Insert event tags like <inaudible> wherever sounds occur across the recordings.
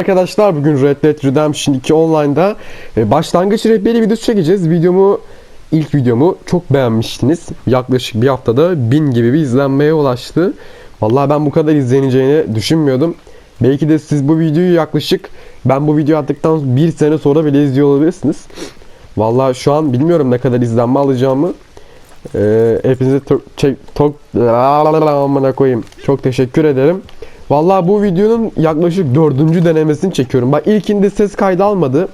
Arkadaşlar bugün Red Dead Redemption 2 Online'da e, başlangıç rehberi videosu çekeceğiz. Videomu ilk videomu çok beğenmiştiniz. Yaklaşık bir haftada 1000 gibi bir izlenmeye ulaştı. Vallahi ben bu kadar izleneceğini düşünmüyordum. Belki de siz bu videoyu yaklaşık ben bu videoyu attıktan bir sene sonra bile izliyor olabilirsiniz. Vallahi şu an bilmiyorum ne kadar izlenme alacağımı. Ee, hepinize çok çok <laughs> koyayım. Çok teşekkür ederim. Vallahi bu videonun yaklaşık dördüncü denemesini çekiyorum. Bak ilkinde ses kaydı almadı.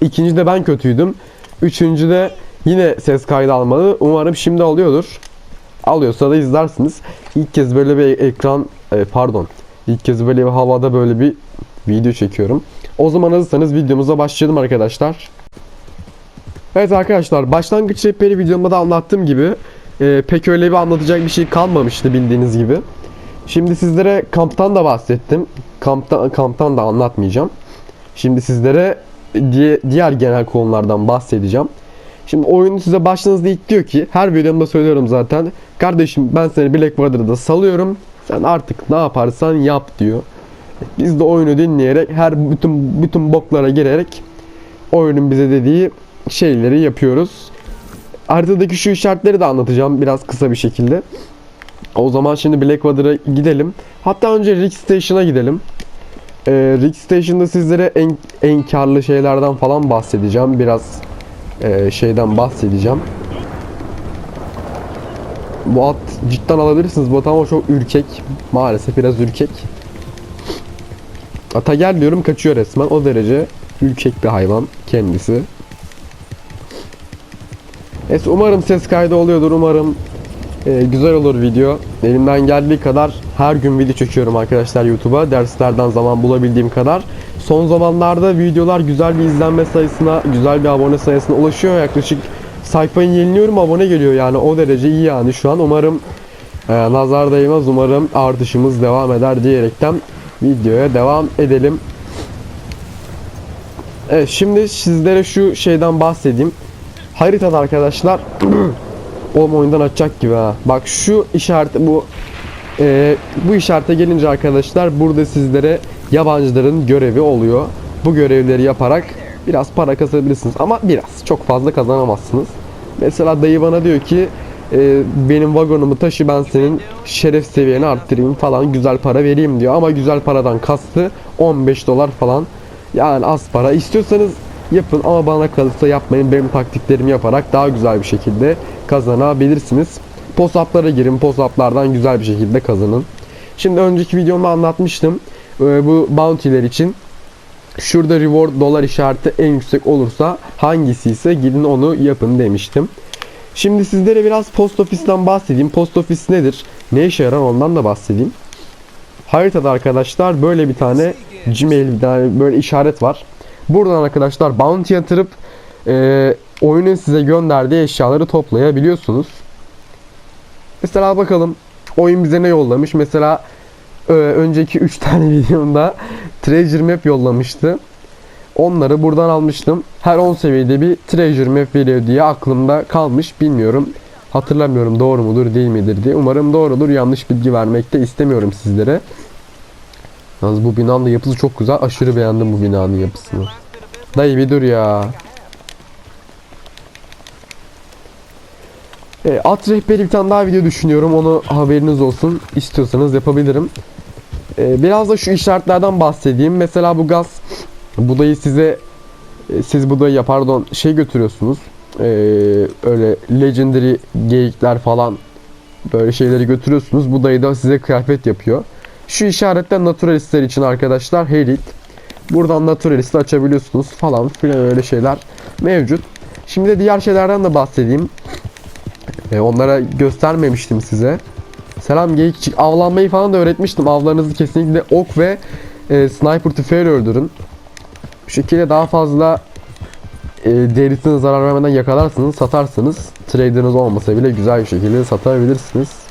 İkincide ben kötüydüm. Üçüncüde yine ses kaydı almadı. Umarım şimdi alıyordur. Alıyorsa da izlersiniz. İlk kez böyle bir ekran e, pardon. İlk kez böyle bir havada böyle bir video çekiyorum. O zaman hazırsanız videomuza başlayalım arkadaşlar. Evet arkadaşlar başlangıç rehberi videomda da anlattığım gibi e, pek öyle bir anlatacak bir şey kalmamıştı bildiğiniz gibi. Şimdi sizlere kamptan da bahsettim. Kamptan, kamptan da anlatmayacağım. Şimdi sizlere diğer genel konulardan bahsedeceğim. Şimdi oyun size başladığınızda ilk diyor ki her videomda söylüyorum zaten. Kardeşim ben seni Blackwater'da salıyorum. Sen artık ne yaparsan yap diyor. Biz de oyunu dinleyerek her bütün bütün boklara girerek oyunun bize dediği şeyleri yapıyoruz. Haritadaki şu işaretleri de anlatacağım biraz kısa bir şekilde. O zaman şimdi Blackwater'a gidelim. Hatta önce Rick Station'a gidelim. Ee, Rick Station'da sizlere en, en karlı şeylerden falan bahsedeceğim. Biraz e, şeyden bahsedeceğim. Bu at cidden alabilirsiniz. Bu at ama çok ürkek. Maalesef biraz ürkek. Ata gel diyorum kaçıyor resmen. O derece ürkek bir hayvan kendisi. Evet umarım ses kaydı oluyordur. Umarım ee, güzel olur video. Elimden geldiği kadar her gün video çekiyorum arkadaşlar YouTube'a. Derslerden zaman bulabildiğim kadar. Son zamanlarda videolar güzel bir izlenme sayısına, güzel bir abone sayısına ulaşıyor. Yaklaşık sayfayı yeniliyorum abone geliyor yani o derece iyi yani şu an. Umarım e, nazar değmez. Umarım artışımız devam eder diyerekten videoya devam edelim. Evet şimdi sizlere şu şeyden bahsedeyim. Haritada arkadaşlar <clears throat> Oğlum oyundan açacak gibi ha. Bak şu işaret bu e, bu işarete gelince arkadaşlar burada sizlere yabancıların görevi oluyor. Bu görevleri yaparak biraz para kazanabilirsiniz ama biraz çok fazla kazanamazsınız. Mesela dayı bana diyor ki e, benim vagonumu taşı ben senin şeref seviyeni arttırayım falan güzel para vereyim diyor ama güzel paradan kastı 15 dolar falan. Yani az para istiyorsanız yapın ama bana kalırsa yapmayın. Benim taktiklerimi yaparak daha güzel bir şekilde kazanabilirsiniz. Posaplara girin. Posaplardan güzel bir şekilde kazanın. Şimdi önceki videomda anlatmıştım. Ee, bu bounty'ler için şurada reward dolar işareti en yüksek olursa hangisi ise gidin onu yapın demiştim. Şimdi sizlere biraz post ofisten bahsedeyim. Post ofis nedir? Ne işe yarar ondan da bahsedeyim. Haritada arkadaşlar böyle bir tane Gmail böyle işaret var. Buradan arkadaşlar bounty yatırıp e, oyunun size gönderdiği eşyaları toplayabiliyorsunuz. Mesela bakalım oyun bize ne yollamış. Mesela e, önceki 3 <laughs> tane videomda treasure map yollamıştı. Onları buradan almıştım. Her 10 seviyede bir treasure map veriyor diye aklımda kalmış. Bilmiyorum. Hatırlamıyorum doğru mudur değil midir diye. Umarım doğrudur. Yanlış bilgi vermek de istemiyorum sizlere. Yalnız bu binanın da yapısı çok güzel. Aşırı beğendim bu binanın yapısını. Dayı bir dur ya. E, at rehberi bir tane daha video düşünüyorum. Onu haberiniz olsun. İstiyorsanız yapabilirim. E, biraz da şu işaretlerden bahsedeyim. Mesela bu gaz budayı size e, siz budayı pardon şey götürüyorsunuz. E, öyle legendary geyikler falan böyle şeyleri götürüyorsunuz. Budayı da size kıyafet yapıyor. Şu işaretler naturalistler için arkadaşlar Herit. Buradan naturalisti açabiliyorsunuz falan filan öyle şeyler mevcut. Şimdi de diğer şeylerden de bahsedeyim. E, onlara göstermemiştim size. Selam geyikçik. Avlanmayı falan da öğretmiştim. Avlarınızı kesinlikle ok ve e, sniper tüfeğiyle öldürün. Bu şekilde daha fazla e, derisine zarar vermeden yakalarsınız, satarsınız. Trader'ınız olmasa bile güzel bir şekilde satabilirsiniz.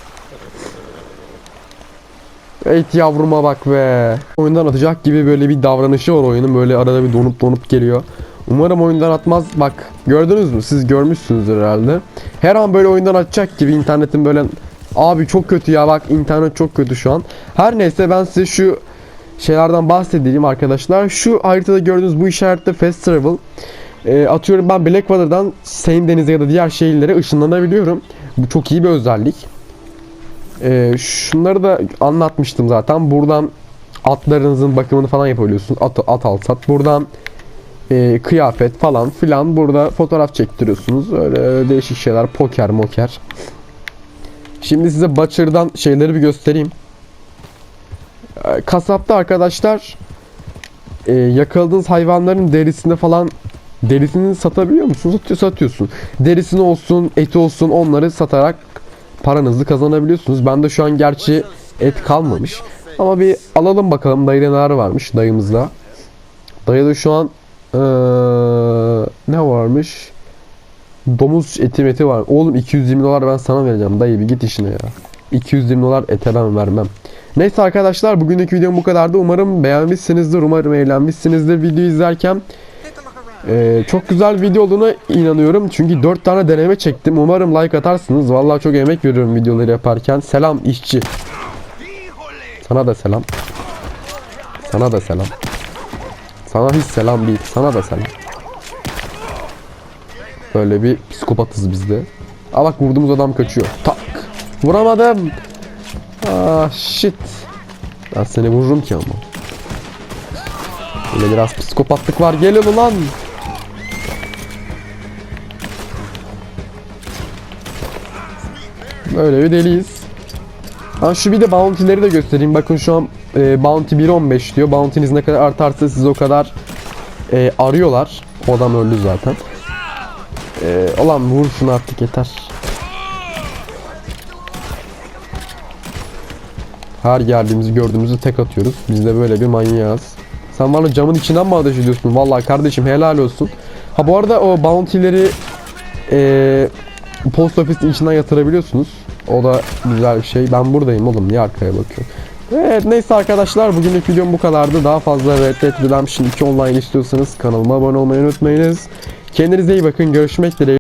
Evet yavruma bak be. Oyundan atacak gibi böyle bir davranışı var oyunun. Böyle arada bir donup donup geliyor. Umarım oyundan atmaz. Bak gördünüz mü? Siz görmüşsünüzdür herhalde. Her an böyle oyundan atacak gibi internetin böyle Abi çok kötü ya bak internet çok kötü şu an. Her neyse ben size şu şeylerden bahsedeyim arkadaşlar. Şu haritada gördüğünüz bu işarette Fast Travel. E, atıyorum ben Blackwater'dan Seine Denizi ya da diğer şehirlere ışınlanabiliyorum. Bu çok iyi bir özellik. E, şunları da anlatmıştım zaten. Buradan atlarınızın bakımını falan yapabiliyorsunuz. At, at al sat. Buradan e, kıyafet falan filan burada fotoğraf çektiriyorsunuz. Öyle değişik şeyler. Poker moker. Şimdi size Butcher'dan şeyleri bir göstereyim. E, Kasapta arkadaşlar e, yakaladığınız hayvanların derisini falan derisini satabiliyor musunuz? Satıyor, satıyorsun. Derisini olsun, eti olsun onları satarak paranızı kazanabiliyorsunuz. Bende şu an gerçi et kalmamış. Ama bir alalım bakalım dayıda neler varmış dayımızda. Dayıda şu an eee, ne varmış? Domuz eti meti var. Oğlum 220 dolar ben sana vereceğim. Dayı bir git işine ya. 220 dolar ete ben vermem. Neyse arkadaşlar bugünkü videom bu kadardı. Umarım beğenmişsinizdir. Umarım eğlenmişsinizdir video izlerken. Ee, çok güzel video olduğuna inanıyorum. Çünkü 4 tane deneme çektim. Umarım like atarsınız. Vallahi çok emek veriyorum videoları yaparken. Selam işçi. Sana da selam. Sana da selam. Sana hiç selam değil. Sana da selam. Böyle bir psikopatız biz de. Aa bak vurduğumuz adam kaçıyor. Tak. Vuramadım. Ah shit. Ben seni vururum ki ama. Böyle biraz psikopatlık var. Gelin ulan. Böyle bir deliyiz. Ha şu bir de bounty'leri de göstereyim. Bakın şu an e, bounty 1.15 diyor. Bounty'niz ne kadar artarsa siz o kadar e, arıyorlar. O adam öldü zaten. E, ulan vur şunu artık yeter. Her geldiğimizi gördüğümüzü tek atıyoruz. Biz de böyle bir manyağız. Sen bana camın içinden mi ateş ediyorsun? Vallahi kardeşim helal olsun. Ha bu arada o bounty'leri e, post office'in içinden yatırabiliyorsunuz. O da güzel bir şey. Ben buradayım oğlum. Niye arkaya bakıyorum? Evet neyse arkadaşlar bugünlük videom bu kadardı. Daha fazla Red Dead Redemption 2 online istiyorsanız kanalıma abone olmayı unutmayınız. Kendinize iyi bakın. Görüşmek dileğiyle.